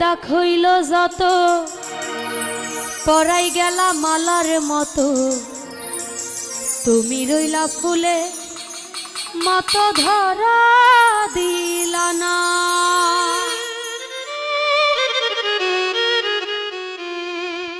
দাগ যত, পরাই গেলা মালার মতো। তুমি রইলা ফুলে, মতো ধরা দিলা না।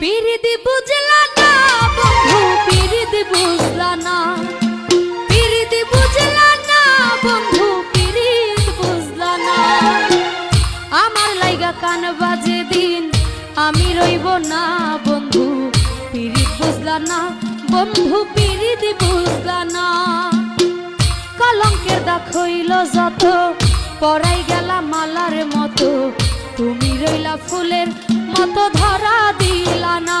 পিরিদি বুঝলা না বন্ধু পিরিদি বুঝলা না। আমার লাইগা কান বাজে দিন, আমি রইব না বন্ধু পিড়ি বুঝলা না, বন্ধু পিড়ি বুঝলা না। কলঙ্কের দাগ হইল যত, পড়াই গেলা মালার মতো, তুমি রইলা ফুলের মতো ধরা দিলা না।